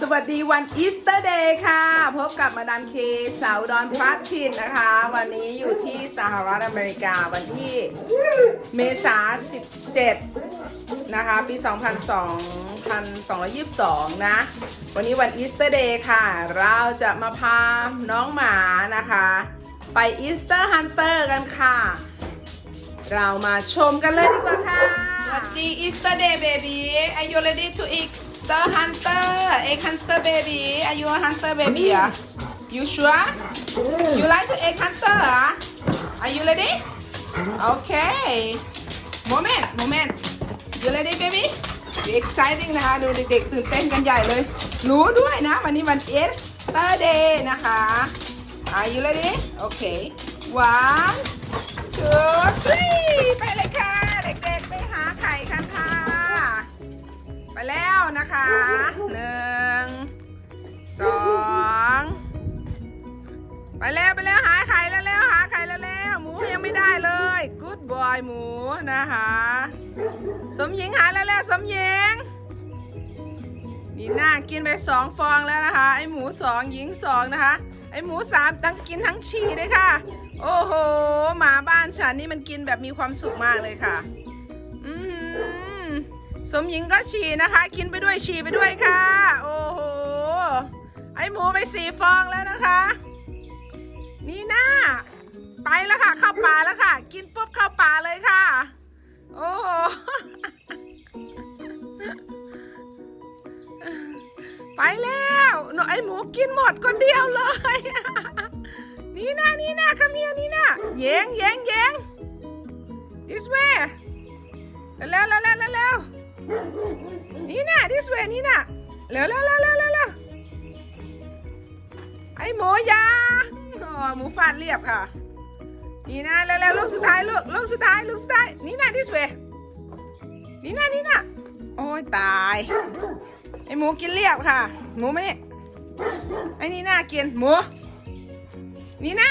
สวัสดีวันอีสเตอร์เดย์ค่ะ พบกับมาดามเคสาวดอนพลัดชินนะคะ วันนี้อยู่ที่สหรัฐอเมริกาวันที่เมษา17 นะคะ ปี 2222 นะ วันนี้วันอีสเตอร์เดย์ค่ะ เราจะมาพาน้องหมานะคะ ไปอีสเตอร์ฮันเตอร์กันค่ะ เรามาชมกันเลยดีกว่าค่ะ สวัสดี Easter Day baby Are you ready to Easter hunter egg hunter baby Are you a hunter baby อ่ะ You sure You like to egg hunter อ่ะ Are you ready Okay moment moment You ready baby You exciting นะคะ ดูเด็กๆ ตื่นเต้นกันใหญ่เลย รู้ด้วยนะ วันนี้วัน Easter Day นะคะ Are you ready Okay one two three ไปเลยค่ะ นะคะหนึ่งสองไปแล้วไปแล้วหาไข่แล้วแล้วหาไข่แล้วแล้วหมูยังไม่ได้เลย good boy หมูนะคะสมหญิงหาแล้วแล้วสมหญิงนี่น่ากินไปสองฟองแล้วนะคะ ไอหมูสองหญิงสองนะคะ ไอหมูสามทั้งกินทั้งฉี่เลยค่ะ โอ้โหหมาบ้านฉันนี่มันกินแบบมีความสุขมากเลยค่ะ สมหญิงก็ฉี่นะคะ กินไปด้วยฉี่ไปด้วยค่ะ โอ้โห ไอหมูไปสี่ฟองแล้วนะคะ นี่น่าไปแล้วค่ะ เข้าป่าแล้วค่ะ กินปุ๊บเข้าป่าเลยค่ะ โอ้โห ไปแล้วหนูไอหมูกินหมดคนเดียวเลย นี่นะนี่นะคาเมียนี่นะเยงเยงเยง this way เร็วเร็วเร็วเร็วเร็ว this way นี่นะเร็วเร็วเร็วเร็วเร็วไอหมูยาหมูฟาดเรียบค่ะ นี่นะเร็วเร็วลูกสุดท้ายลูกลูกสุดท้ายลูกสุดท้ายนี่นะ this way นี่นะนี่นะโอ้ยตายไอหมูกินเรียบค่ะ หมูไม่นี่ไอนี่น่ากินหมูนี่นะ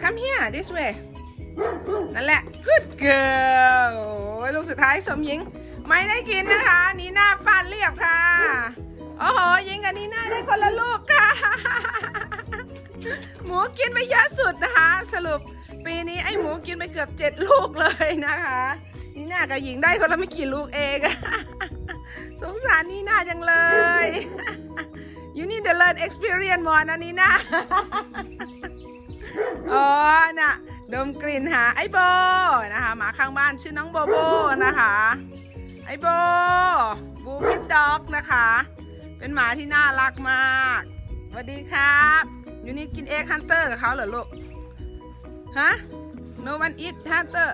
come here this way นั่นแหละ good girl โอ้ยลูกสุดท้ายสมหญิง ไม่ได้กินนะคะนีน่าฟาดเรียบค่ะ โอ้โห ยิงกับนีน่าได้คนละลูกค่ะ หมูกินไปเยอะสุดนะคะ สรุปปีนี้ไอ้หมูกินไปเกือบเจ็ดลูกเลยนะคะ นีน่ากับหญิงได้คนละไม่กี่ลูกเอง สงสารนีน่าจังเลย you need to learn experience more นะนีน่าอ๋อน่ะดมกลิ่นหาไอ้โบนะคะหมาข้างบ้านชื่อน้องโบโบนะคะ ไอโบบูคิดด็อกนะคะ เป็นหมาที่น่ารักมากสวัสดีครับ อยู่นิตกินเอ็กฮันเตอร์กับเขาเหรอลูก ฮะ no one eat hunter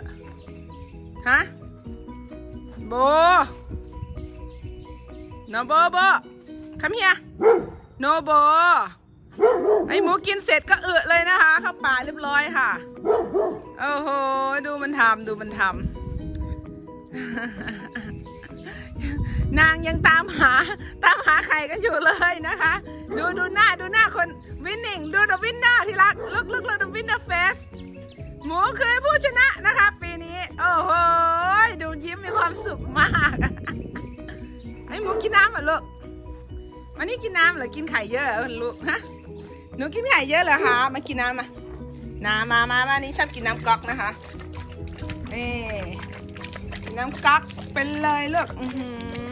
ฮะ โบ no โบโบ come here no โบไอหมูกินเสร็จก็เอือเลยนะคะ เข้าป่าเรียบร้อยค่ะ โอ้โห ดูมันทำดูมันทำ นางยังตามหาตามหาไข่กันอยู่เลยนะคะ ดูดูหน้าดูหน้าคนวินนิ่งดูดวินเนอร์ที่รักลุกลุกลุกดูวินเนอร์เฟสหมูคือผู้ชนะนะคะ ปีนี้ โอ้โหดูยิ้มมีความสุขมากไอหมูกินน้ำเหรอลูกวันนี้กินน้ำเหรอกินไข่เยอะเหรอลูกฮะหนูกินไข่เยอะเหรอคะมากินน้ำมาน้ำมามามานี่ชอบกินน้ำก๊อกนะคะนี่นน้ำก๊อกเป็นเลยลูกอือหือ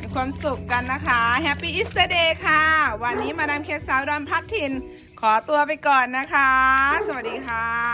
มีความสุขกันนะคะแฮปปี้อีสเตอร์เดย์ค่ะ วันนี้มาดามเคสสาวดอนพักถิ่น ขอตัวไปก่อนนะคะ สวัสดีค่ะ